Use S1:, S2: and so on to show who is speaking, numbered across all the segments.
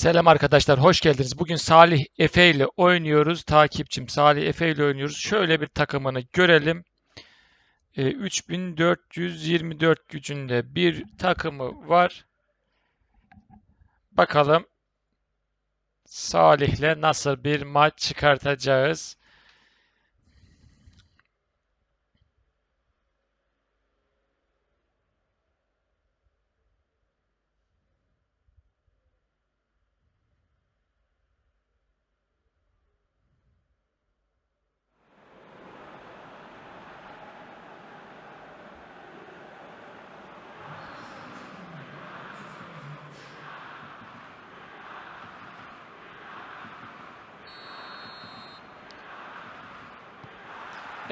S1: Selam arkadaşlar, hoş geldiniz. Bugün Salih Efe ile oynuyoruz. Takipçim Salih Efe ile oynuyoruz. Şöyle bir takımını görelim. E, 3424 gücünde bir takımı var. Bakalım Salih'le nasıl bir maç çıkartacağız.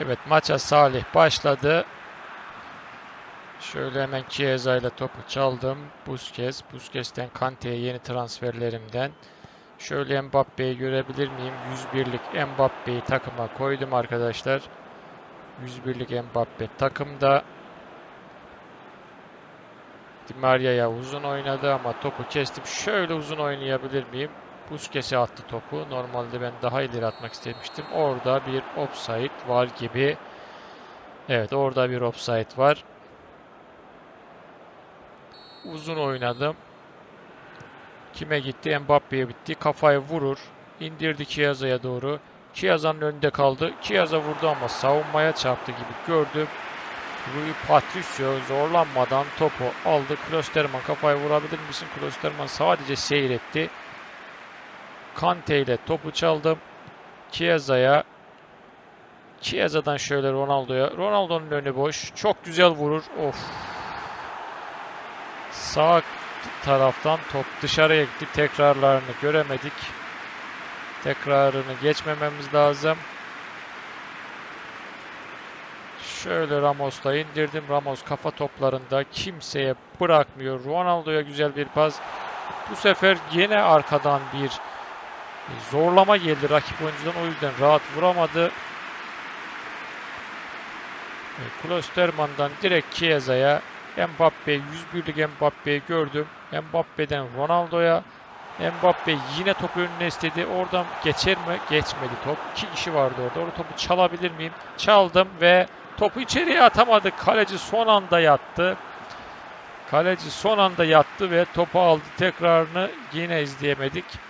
S1: Evet maça Salih başladı. Şöyle hemen Chiesa ile topu çaldım. Busquets. Busquets'ten Kante'ye yeni transferlerimden. Şöyle Mbappe'yi görebilir miyim? 101'lik Mbappe'yi takıma koydum arkadaşlar. 101'lik Mbappe takımda. Di Maria'ya uzun oynadı ama topu kestim. Şöyle uzun oynayabilir miyim? Busquets'e attı topu. Normalde ben daha ileri atmak istemiştim. Orada bir offside var gibi. Evet orada bir offside var. Uzun oynadım. Kime gitti? Mbappe'ye bitti. Kafayı vurur. İndirdi Chiesa'ya doğru. Chiesa'nın önünde kaldı. Chiesa vurdu ama savunmaya çarptı gibi gördüm. Rui Patricio zorlanmadan topu aldı. Klosterman kafayı vurabilir misin? Klosterman sadece seyretti. Kante ile topu çaldım. Chiesa'ya. Chiesa'dan şöyle Ronaldo'ya. Ronaldo'nun önü boş. Çok güzel vurur. Of. Sağ taraftan top dışarıya gitti. Tekrarlarını göremedik. Tekrarını geçmememiz lazım. Şöyle Ramos'la indirdim. Ramos kafa toplarında kimseye bırakmıyor. Ronaldo'ya güzel bir pas. Bu sefer yine arkadan bir zorlama geldi rakip oyuncudan. O yüzden rahat vuramadı. Klosterman'dan direkt Chiesa'ya Mbappe 101'lik Mbappe'yi gördüm. Mbappe'den Ronaldo'ya Mbappe yine topu önüne istedi. Oradan geçer mi? Geçmedi top. İki kişi vardı orada. Orada topu çalabilir miyim? Çaldım ve topu içeriye atamadı. Kaleci son anda yattı. Kaleci son anda yattı ve topu aldı. Tekrarını yine izleyemedik.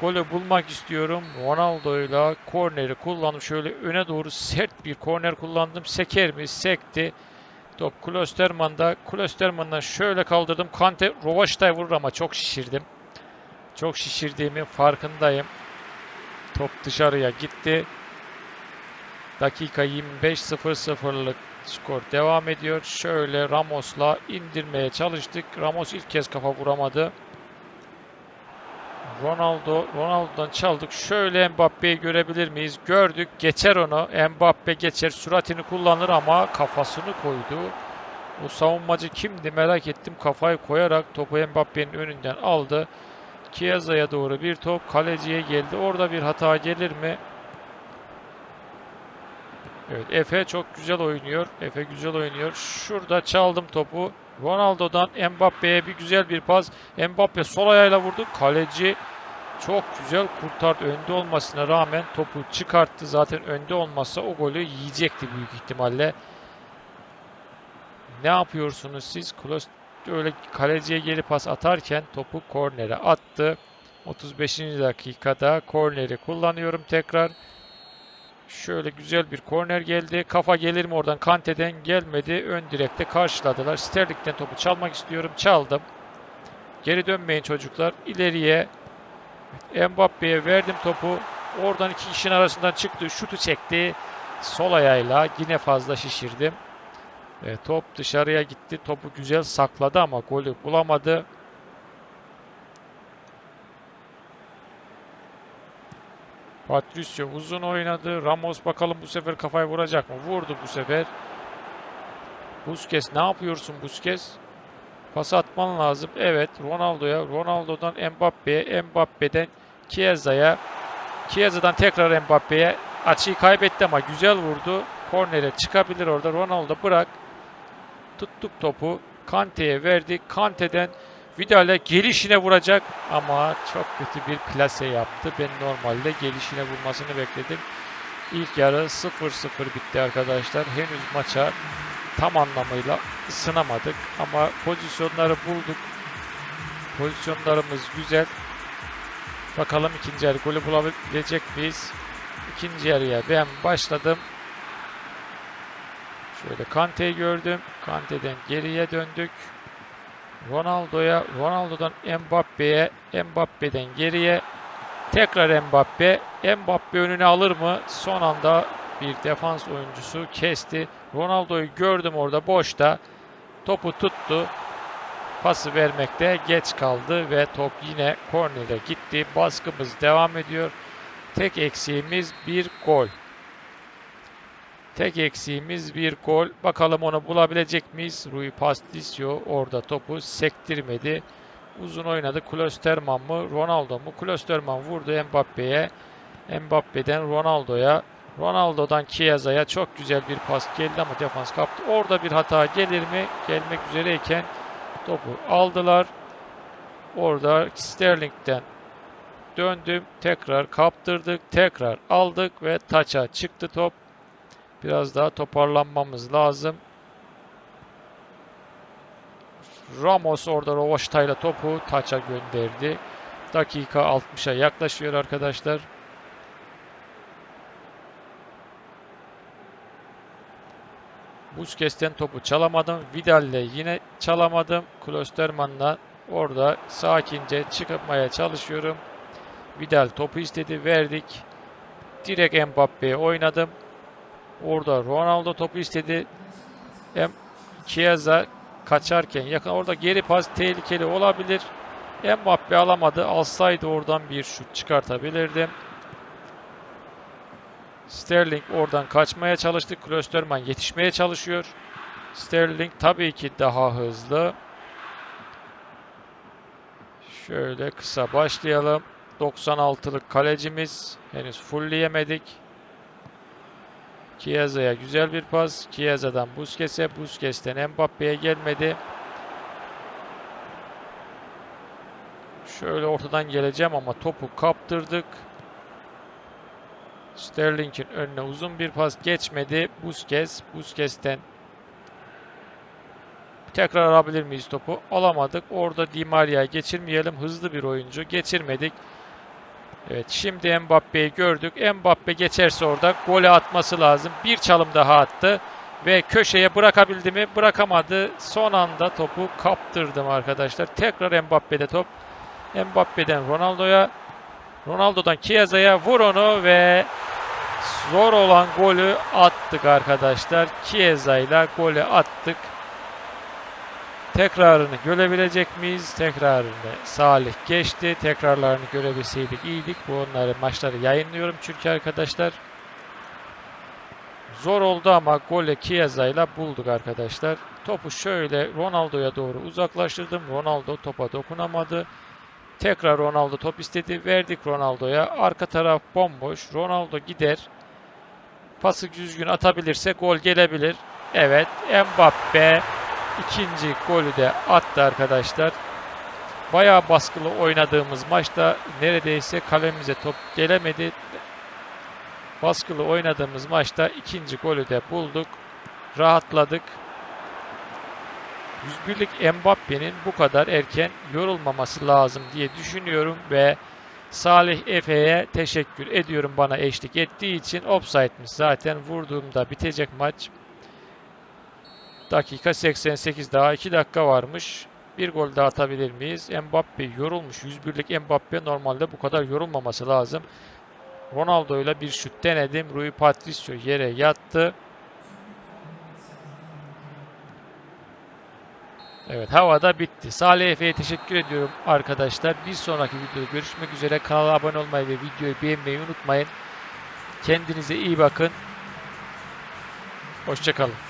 S1: Golü bulmak istiyorum. Ronaldo ile korneri kullandım. Şöyle öne doğru sert bir korner kullandım. Seker mi? Sekti. Top Klosterman'da. Klosterman'dan şöyle kaldırdım. Kante Rovaştay vurur ama çok şişirdim. Çok şişirdiğimin farkındayım. Top dışarıya gitti. Dakika 25 0-0'lık skor devam ediyor. Şöyle Ramos'la indirmeye çalıştık. Ramos ilk kez kafa vuramadı. Ronaldo, Ronaldo'dan çaldık. Şöyle Mbappe'yi görebilir miyiz? Gördük. Geçer onu. Mbappe geçer. Süratini kullanır ama kafasını koydu. O savunmacı kimdi merak ettim. Kafayı koyarak topu Mbappe'nin önünden aldı. Chiesa'ya doğru bir top. Kaleciye geldi. Orada bir hata gelir mi? Evet Efe çok güzel oynuyor. Efe güzel oynuyor. Şurada çaldım topu. Ronaldo'dan Mbappe'ye bir güzel bir pas. Mbappe sol ayağıyla vurdu. Kaleci çok güzel kurtardı. Önde olmasına rağmen topu çıkarttı. Zaten önde olmazsa o golü yiyecekti büyük ihtimalle. Ne yapıyorsunuz siz? Klos öyle kaleciye geri pas atarken topu kornere attı. 35. dakikada korneri kullanıyorum tekrar. Şöyle güzel bir korner geldi. Kafa gelir mi oradan? Kante'den gelmedi. Ön direkte karşıladılar. Sterling'den topu çalmak istiyorum. Çaldım. Geri dönmeyin çocuklar. İleriye Mbappe'ye verdim topu. Oradan iki kişinin arasından çıktı. Şutu çekti. Sol ayağıyla yine fazla şişirdim. E, top dışarıya gitti. Topu güzel sakladı ama golü bulamadı. Patricio uzun oynadı. Ramos bakalım bu sefer kafayı vuracak mı? Vurdu bu sefer. Busquets ne yapıyorsun Busquets? Pas atman lazım. Evet Ronaldo'ya. Ronaldo'dan Mbappe'ye. Mbappe'den Chiesa'ya. Chiesa'dan tekrar Mbappe'ye. Açıyı kaybetti ama güzel vurdu. Kornere çıkabilir orada. Ronaldo bırak. Tuttuk topu. Kante'ye verdi. Kante'den Vidal'e gelişine vuracak ama çok kötü bir plase yaptı. Ben normalde gelişine vurmasını bekledim. İlk yarı 0-0 bitti arkadaşlar. Henüz maça tam anlamıyla ısınamadık ama pozisyonları bulduk. Pozisyonlarımız güzel. Bakalım ikinci yarı golü bulabilecek miyiz? İkinci yarıya ben başladım. Şöyle Kante'yi gördüm. Kante'den geriye döndük. Ronaldo'ya, Ronaldo'dan Mbappe'ye, Mbappe'den geriye tekrar Mbappe. Mbappe önüne alır mı? Son anda bir defans oyuncusu kesti. Ronaldo'yu gördüm orada boşta. Topu tuttu. Pası vermekte geç kaldı ve top yine kornere gitti. Baskımız devam ediyor. Tek eksiğimiz bir gol. Tek eksiğimiz bir gol. Bakalım onu bulabilecek miyiz? Rui Patricio orada topu sektirmedi. Uzun oynadı. Klosterman mı? Ronaldo mu? Klosterman vurdu Mbappe'ye. Mbappe'den Ronaldo'ya. Ronaldo'dan Chiesa'ya çok güzel bir pas geldi ama defans kaptı. Orada bir hata gelir mi? Gelmek üzereyken topu aldılar. Orada Sterling'den döndüm. Tekrar kaptırdık. Tekrar aldık ve taça çıktı top. Biraz daha toparlanmamız lazım. Ramos orada Rovaşta'yla topu taça gönderdi. Dakika 60'a yaklaşıyor arkadaşlar. Busquets'ten topu çalamadım. Vidal'le yine çalamadım. Klosterman'la orada sakince çıkmaya çalışıyorum. Vidal topu istedi. Verdik. Direkt Mbappe'ye oynadım. Orada Ronaldo topu istedi. Hem Chiesa kaçarken yakın orada geri pas tehlikeli olabilir. Mbappe alamadı. Alsaydı oradan bir şut çıkartabilirdim. Sterling oradan kaçmaya çalıştı. Klosterman yetişmeye çalışıyor. Sterling tabii ki daha hızlı. Şöyle kısa başlayalım. 96'lık kalecimiz. Henüz fullleyemedik. Chiesa'ya güzel bir pas. Chiesa'dan Busquets'e, Busquets'ten Mbappe'ye gelmedi. Şöyle ortadan geleceğim ama topu kaptırdık. Sterling'in önüne uzun bir pas geçmedi. Busquets, Busquets'ten tekrar alabilir miyiz topu? Alamadık. Orada Di Maria'yı geçirmeyelim. Hızlı bir oyuncu. Geçirmedik. Evet şimdi Mbappe'yi gördük. Mbappe geçerse orada golü atması lazım. Bir çalım daha attı. Ve köşeye bırakabildi mi? Bırakamadı. Son anda topu kaptırdım arkadaşlar. Tekrar Mbappe'de top. Mbappe'den Ronaldo'ya. Ronaldo'dan Chiesa'ya vur onu ve zor olan golü attık arkadaşlar. Chiesa golü attık. Tekrarını görebilecek miyiz? Tekrarını Salih geçti. Tekrarlarını görebilseydik iyiydik. Bu onları maçları yayınlıyorum çünkü arkadaşlar. Zor oldu ama golü Chiesa ile bulduk arkadaşlar. Topu şöyle Ronaldo'ya doğru uzaklaştırdım. Ronaldo topa dokunamadı. Tekrar Ronaldo top istedi. Verdik Ronaldo'ya. Arka taraf bomboş. Ronaldo gider. Pası düzgün atabilirse gol gelebilir. Evet. Mbappe ikinci golü de attı arkadaşlar. Bayağı baskılı oynadığımız maçta neredeyse kalemize top gelemedi. Baskılı oynadığımız maçta ikinci golü de bulduk. Rahatladık. 101'lik Mbappe'nin bu kadar erken yorulmaması lazım diye düşünüyorum ve Salih Efe'ye teşekkür ediyorum bana eşlik ettiği için. Offside'miş zaten vurduğumda bitecek maç. Dakika 88 daha 2 dakika varmış. Bir gol daha atabilir miyiz? Mbappe yorulmuş. 101'lik Mbappe normalde bu kadar yorulmaması lazım. Ronaldo ile bir şut denedim. Rui Patricio yere yattı. Evet havada bitti. Salih Efe'ye teşekkür ediyorum arkadaşlar. Bir sonraki videoda görüşmek üzere. Kanala abone olmayı ve videoyu beğenmeyi unutmayın. Kendinize iyi bakın. Hoşçakalın.